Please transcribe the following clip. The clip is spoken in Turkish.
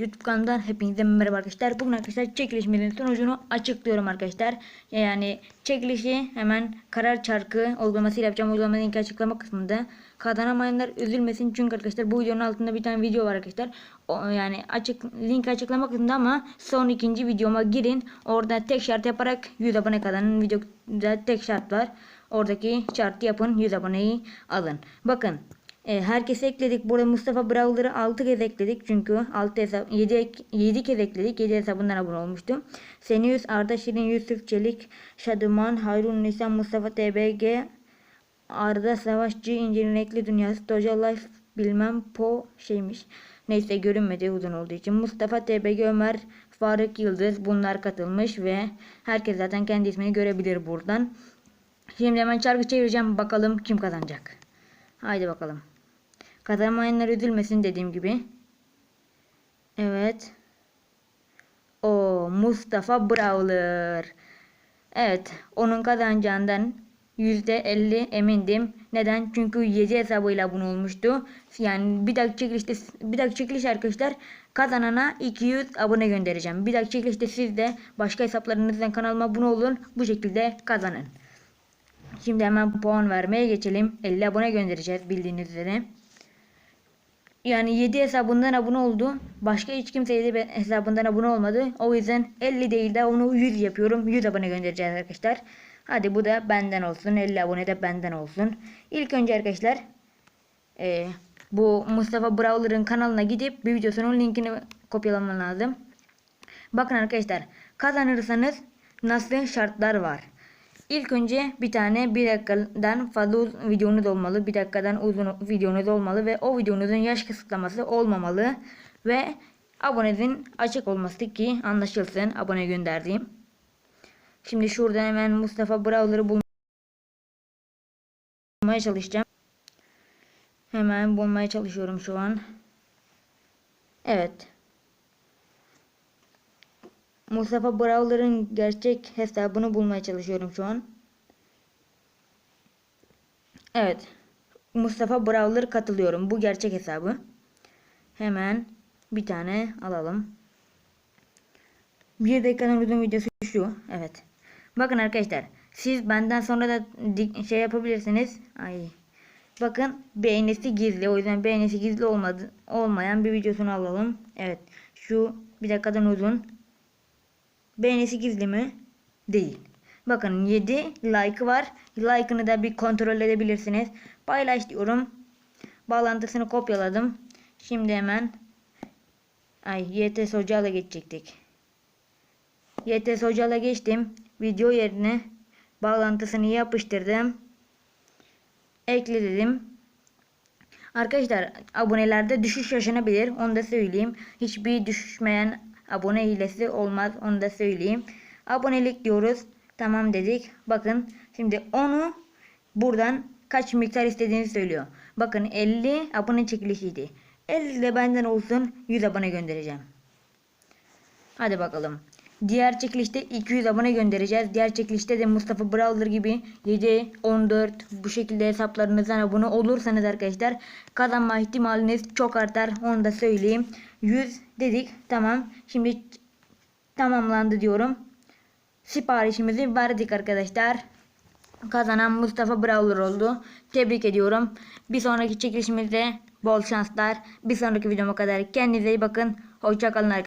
YouTube kanalımdan hepinize merhaba arkadaşlar. Bugün arkadaşlar çekilişimizin sonucunu açıklıyorum arkadaşlar. Yani çekilişi hemen karar çarkı uygulamasıyla yapacağım. Uygulamanın linki açıklama kısmında. Kazanamayanlar üzülmesin çünkü arkadaşlar bu videonun altında bir tane video var arkadaşlar. O, yani açık link açıklama kısmında ama son ikinci videoma girin. Orada tek şart yaparak 100 abone kazanın. Videoda tek şart var. Oradaki şartı yapın 100 aboneyi alın. Bakın e, herkese ekledik. Burada Mustafa Brawler'ı 6 kez ekledik. Çünkü 6 hesap 7, 7 kez ekledik. 7 hesabından abone olmuştum. Senius, Arda Şirin, Yusuf Çelik, Şadıman, Hayrun Nisan, Mustafa TBG, Arda Savaşçı, İnci'nin Ekli Dünyası, Doja Life bilmem po şeymiş. Neyse görünmedi uzun olduğu için. Mustafa TBG, Ömer, Faruk Yıldız bunlar katılmış ve herkes zaten kendi ismini görebilir buradan. Şimdi hemen çarkı çevireceğim. Bakalım kim kazanacak. Haydi bakalım. Kazanmayanlar üzülmesin dediğim gibi. Evet. O Mustafa Brawler. Evet. Onun kazanacağından %50 emindim. Neden? Çünkü 7 hesabıyla bunu olmuştu. Yani bir dakika çekilişte bir dakika çekiliş arkadaşlar kazanana 200 abone göndereceğim. Bir dakika çekilişte siz de başka hesaplarınızdan kanalıma abone olun. Bu şekilde kazanın. Şimdi hemen puan vermeye geçelim. 50 abone göndereceğiz bildiğiniz üzere. Yani 7 hesabından abone oldu. Başka hiç kimse 7 hesabından abone olmadı. O yüzden 50 değil de onu 100 yapıyorum. 100 abone göndereceğiz arkadaşlar. Hadi bu da benden olsun. 50 abone de benden olsun. İlk önce arkadaşlar e, bu Mustafa Brawler'ın kanalına gidip bir videosunun linkini kopyalaman lazım. Bakın arkadaşlar kazanırsanız nasıl şartlar var. İlk önce bir tane bir dakikadan fazla uz- videonuz olmalı. Bir dakikadan uzun videonuz olmalı ve o videonuzun yaş kısıtlaması olmamalı. Ve abonenizin açık olması ki anlaşılsın abone gönderdiğim. Şimdi şuradan hemen Mustafa Brawler'ı bulmaya çalışacağım. Hemen bulmaya çalışıyorum şu an. Evet. Mustafa Brawler'ın gerçek hesabını bulmaya çalışıyorum şu an. Evet. Mustafa Brawler katılıyorum. Bu gerçek hesabı. Hemen bir tane alalım. Bir dakikanın uzun videosu şu. Evet. Bakın arkadaşlar. Siz benden sonra da şey yapabilirsiniz. Ay. Bakın beğenisi gizli. O yüzden beğenisi gizli olmadı, olmayan bir videosunu alalım. Evet. Şu bir dakikadan uzun. Beğenisi gizli mi? Değil. Bakın 7 like var. Like'ını da bir kontrol edebilirsiniz. Paylaş diyorum. Bağlantısını kopyaladım. Şimdi hemen Ay YTS Hoca'la geçecektik. YTS Hoca'la geçtim. Video yerine bağlantısını yapıştırdım. Ekle dedim. Arkadaşlar abonelerde düşüş yaşanabilir. Onu da söyleyeyim. Hiçbir düşmeyen abone hilesi olmaz. Onu da söyleyeyim. Abonelik diyoruz. Tamam dedik. Bakın şimdi onu buradan kaç miktar istediğini söylüyor. Bakın 50 abone çekilişiydi. 50 de benden olsun 100 abone göndereceğim. Hadi bakalım. Diğer çekilişte 200 abone göndereceğiz. Diğer çekilişte de Mustafa Brawler gibi 7, 14 bu şekilde hesaplarınızdan abone olursanız arkadaşlar kazanma ihtimaliniz çok artar. Onu da söyleyeyim. 100 dedik. Tamam. Şimdi tamamlandı diyorum. Siparişimizi verdik arkadaşlar. Kazanan Mustafa Brawler oldu. Tebrik ediyorum. Bir sonraki çekilişimizde bol şanslar. Bir sonraki videoma kadar kendinize iyi bakın. Hoşçakalın arkadaşlar.